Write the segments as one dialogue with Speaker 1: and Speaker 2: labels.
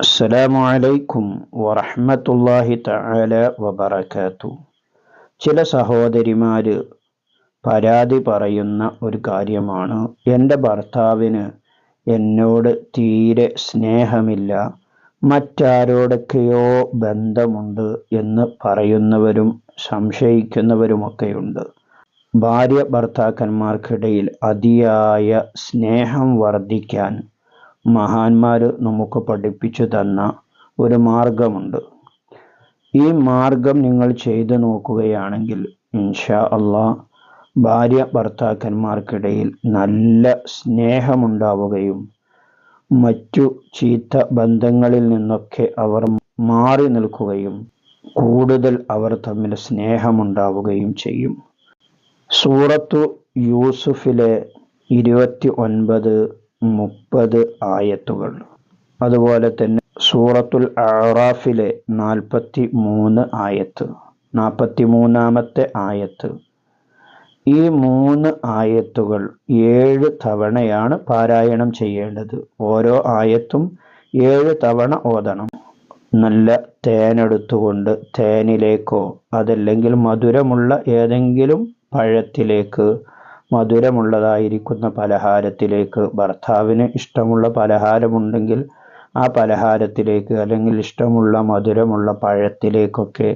Speaker 1: അസ്സലാമു അലൈക്കും വറഹ്മത്തുള്ളാഹി തആല വബറകാതു ചില സഹോദരിമാർ പരാതി പറയുന്ന ഒരു കാര്യമാണ്. എന്റെ ഭർത്താവിന് എന്നോട് തീരെ സ്നേഹമില്ല. മറ്റാരോടൊക്കെയോ ബന്ധമുണ്ട് എന്ന് പറയുന്നവരും സംശയിക്കുന്നവരുമൊക്കെയുണ്ട്. ഭാര്യ ഭർത്താക്കന്മാർക്കിടയിൽ അതിയായ സ്നേഹം വർദ്ധിക്കാൻ മഹാന്മാർ നമുക്ക് പഠിപ്പിച്ചു തന്ന ഒരു മാർഗമുണ്ട്. ഈ മാർഗം നിങ്ങൾ ചെയ്തു നോക്കുകയാണെങ്കിൽ ഇൻഷാ അള്ളാ ഭാര്യ ഭർത്താക്കന്മാർക്കിടയിൽ നല്ല സ്നേഹമുണ്ടാവുകയും മറ്റു ചീത്ത ബന്ധങ്ങളിൽ നിന്നൊക്കെ അവർ മാറി നിൽക്കുകയും കൂടുതൽ അവർ തമ്മിൽ സ്നേഹമുണ്ടാവുകയും ചെയ്യും. സൂറത്തു യൂസുഫിലെ ഇരുപത്തി ഒൻപത് മുപ്പത് ആയത്തുകൾ. അതുപോലെ തന്നെ സൂറത്തുൽ അറാഫിലെ നാൽപ്പത്തി മൂന്ന് ആയത്ത് നാൽപ്പത്തി മൂന്നാമത്തെ ആയത്ത്. ഈ മൂന്ന് ആയത്തുകൾ ഏഴ് തവണയാണ് പാരായണം ചെയ്യേണ്ടത്. ഓരോ ആയത്തും ഏഴ് തവണ ഓതണം. നല്ല തേനെടുത്തുകൊണ്ട് തേനിലേക്കോ അതല്ലെങ്കിൽ മധുരമുള്ള ഏതെങ്കിലും പഴത്തിലേക്ക് മധുരമുള്ളതായിരിക്കുന്ന പലഹാരത്തിലേക്ക് ഭർത്താവിന് ഇഷ്ടമുള്ള പലഹാരമുണ്ടെങ്കിൽ ആ പലഹാരത്തിലേക്ക് അല്ലെങ്കിൽ ഇഷ്ടമുള്ള മധുരമുള്ള പഴത്തിലേക്കൊക്കെ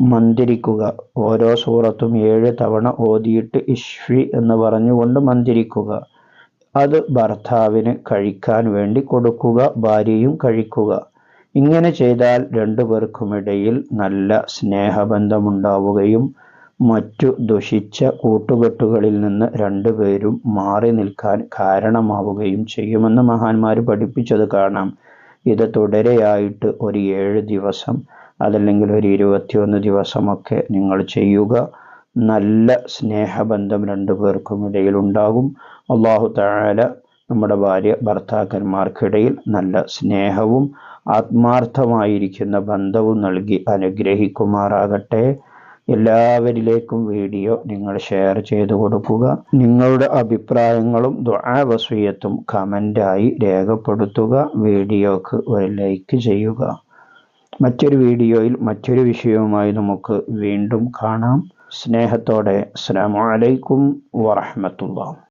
Speaker 1: മന്തിരിക്കുക. ഓരോ സൂറത്തും ഏഴ് തവണ ഓതിയിട്ട് ഇഷ്വി എന്ന് പറഞ്ഞുകൊണ്ട് മന്തിരിക്കുക. അത് ഭർത്താവിന് കഴിക്കാൻ വേണ്ടി കൊടുക്കുക ഭാര്യയും കഴിക്കുക. ഇങ്ങനെ ചെയ്താൽ രണ്ടു പേർക്കുമിടയിൽ നല്ല സ്നേഹബന്ധമുണ്ടാവുകയും മറ്റു ദുഷിച്ച കൂട്ടുകെട്ടുകളിൽ നിന്ന് രണ്ടുപേരും മാറി നിൽക്കാൻ കാരണമാവുകയും ചെയ്യുമെന്ന് മഹാന്മാർ പഠിപ്പിച്ചത് കാണാം. ഇത് തുടരെയായിട്ട് ഒരു ഏഴ് ദിവസം അതല്ലെങ്കിൽ ഒരു ഇരുപത്തിയൊന്ന് ദിവസമൊക്കെ നിങ്ങൾ ചെയ്യുക. നല്ല സ്നേഹബന്ധം രണ്ടു പേർക്കും ഇടയിൽ ഉണ്ടാകും. അള്ളാഹു താല നമ്മുടെ ഭാര്യ ഭർത്താക്കന്മാർക്കിടയിൽ നല്ല സ്നേഹവും ആത്മാർത്ഥമായിരിക്കുന്ന ബന്ധവും നൽകി അനുഗ്രഹിക്കുമാറാകട്ടെ. എല്ലാവരിലേക്കും വീഡിയോ നിങ്ങൾ ഷെയർ ചെയ്തു കൊടുക്കുക. നിങ്ങളുടെ അഭിപ്രായങ്ങളും ദുആ ദുആവസീയത്തും കമന്റായി രേഖപ്പെടുത്തുക. വീഡിയോക്ക് ഒരു ലൈക്ക് ചെയ്യുക. മറ്റൊരു വീഡിയോയിൽ മറ്റൊരു വിഷയവുമായി നമുക്ക് വീണ്ടും കാണാം. സ്നേഹത്തോടെ അസ്സാം വലൈക്കും വറഹമത്തുള്ള